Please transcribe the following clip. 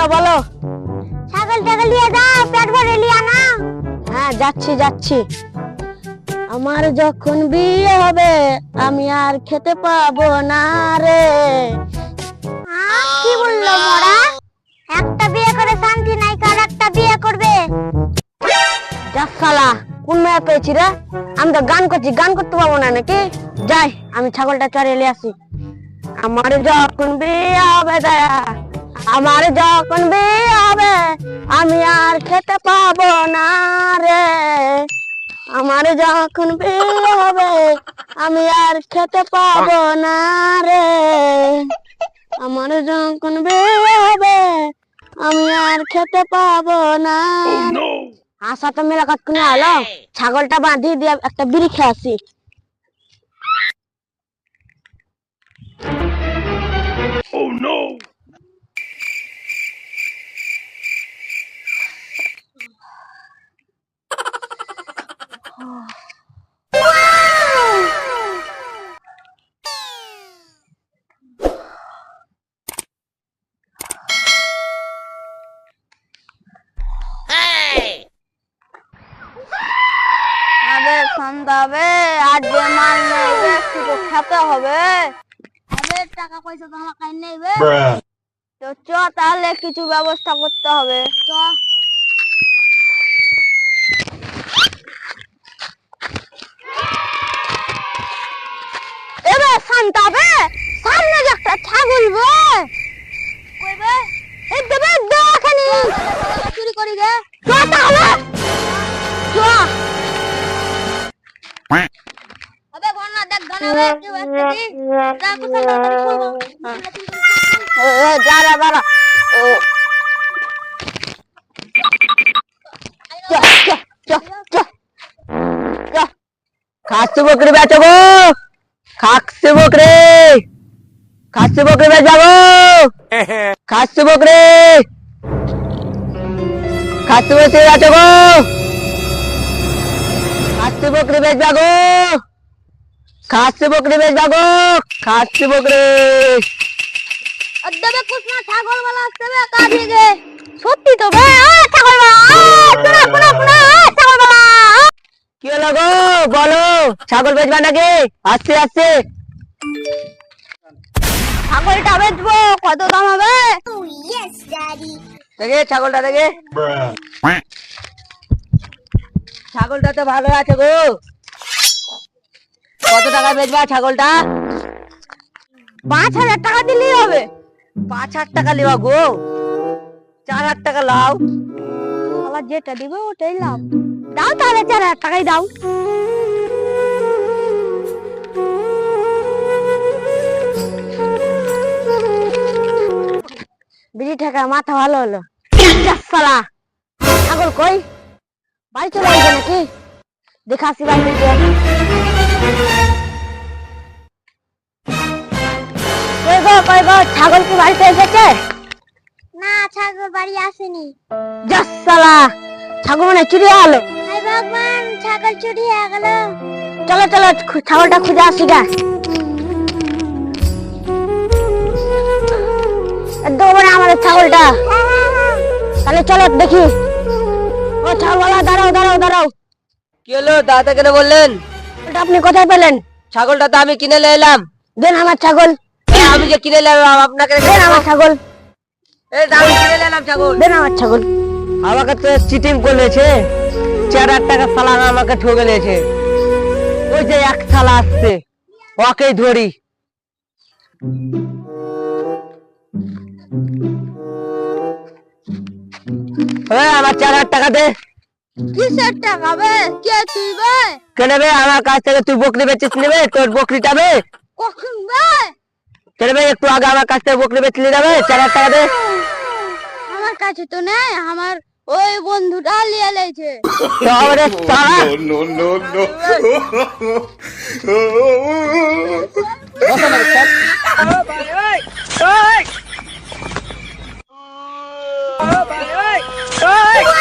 বলো বলো। ছাগল টাগল নিয়ে যাও পেট ভরে লিয়া না হ্যাঁ যাচ্ছি যাচ্ছি। আমার যখন বিয়ে হবে আমি আর খেতে পাবো না রে। কি বলল মোরা? একটা বিয়ে করে শান্তি নাই কার একটা বিয়ে করবে? যা শালা কোন মেয়ে পেয়েছি রে? আমি তো গান করছি গান করতে পাবো না নাকি? যাই আমি ছাগলটা চড়ে এলে আসি। আমার যখন বিয়ে হবে দয়া। আমার যখন বিয়ে হবে আমি আর খেতে পাবো না রে। আমার যখন বিয়ে হবে আমি আর খেতে পাবো না রে। আমার যখন বিয়ে হবে আমি আর খেতে পাবো না। আশা তো মেলা করে আলো ছাগলটা বাঁধিয়ে দিয়ে একটা বিড়ি খেয়ে আসি। আবে হবে আজ যে মাল নেবে একটু খেতে হবে। আবে টাকা পয়সা তো আমার কাছে নেই বে। তো চ তাহলে কিছু ব্যবস্থা করতে হবে। চ। সামনে একটা ছাগল বে। কই বে? দেবে দেখানি চুরি করি গে। চ চ চ খাসি বকরি বেচবো খাসি বকরি খাসি বকরি বেচাবো খাসি বকরি খাসি বকরি বেচবো খাসি বকরি বেচবা খাচ্ছি বকরি বেশ যাব খাচ্ছি বকরি ছাগল আসছে সত্যি তো কি হলো গো? বলো ছাগল বেচবা নাকি? আসছে আসছে। ছাগলটা বেচবো কত দাম হবে? Oh, দেখে ছাগলটা দেখে। ছাগলটা তো ভালো আছে গো। কত টাকা বেচবা ছাগলটা? পাঁচ হাজার টাকা দিলেই হবে। পাঁচ হাজার টাকা লিবা গো। চার হাজার টাকা লাও। আবার যেটা দিবে ওটাই লাভ দাও তাহলে চার হাজার টাকাই দাও। বিড়ি টাকা মাথা ভালো হলো। যাস শালা ছাগল কই? বাড়ি চলে আসবে নাকি? দেখাসি গো ছাগল কি বাড়িতে এসেছে? না ছাগল বাড়ি আসেনি। যাস ছাগল মানে চুরি হলো ভগবান ছাগল চুরি হয়ে গেল। চলো চলো ছাগলটা খুঁজে আসি গা দৌড়ে আমাদের ছাগলটা। তাহলে চলো দেখি। ও ছাগলওয়ালা দাঁড়াও দাঁড়াও দাঁড়াও। কি হলো দাদা কেন বললেন? এটা আপনি কোথায় পেলেন? ছাগলটা তো আমি কিনে নিয়ে এলাম। দেন আমার ছাগল। আমি যে কিনে এলাম আপনাকে দেন আমার ছাগল। এই আমি কিনে এলাম ছাগল। দেন আমার ছাগল। আমাকে তো চিটিং করেছে। চার হাজার টাকা সালান আমাকে ঠকে নিয়েছে। ওই যে এক থালা আসছে। ওকেই ধরি। আমার চার হাজার টাকা দে। কিসের টাকা বে কে তুই বে কেন বে আমার কাছ থেকে তুই বকরি বেচিস নেবে তোর বকরিটা বে কখন বে কেন বে একটু আগে আমার কাছ থেকে বকরি বেচলি যাবে চার হাজার টাকা দে আমার কাছে তো নেই আমার ওই বন্ধুটা লিয়ে লেছে তাহলে সারা No, no, no, no. Hey!